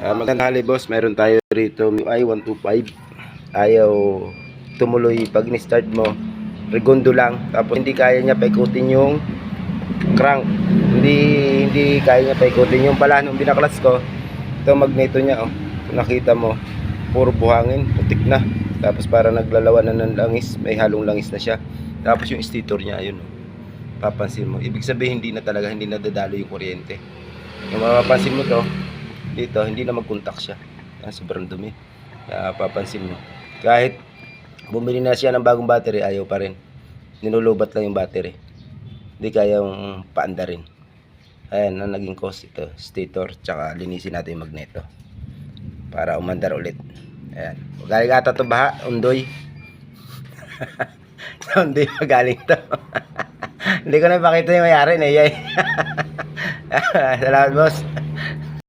Ah, magandang hali boss, meron tayo rito i125. Ayaw tumuloy pag ni-start mo. Regondo lang. Tapos hindi kaya niya paikutin yung crank. Hindi hindi kaya niya paikutin yung pala nung binaklas ko. Ito magneto niya oh. Nakita mo, puro buhangin, putik na. Tapos para naglalawan na ng langis, may halong langis na siya. Tapos yung stator niya, ayun oh. Papansin mo. Ibig sabihin hindi na talaga hindi nadadalo yung kuryente. Kung mapapansin mo to, dito hindi na mag-contact siya. Ah, sobrang dumi. Kaya papansin mo. Kahit bumili na siya ng bagong battery, ayaw pa rin. Ninulubat lang yung battery. Hindi kayang paanda rin. Ayan, ang naging cause ito. Stator, tsaka linisin natin yung magneto. Para umandar ulit. Ayan. Galing ata to baha, undoy. Sa undoy magaling to. Hindi ko na ipakita yung mayari na yay. Salamat boss.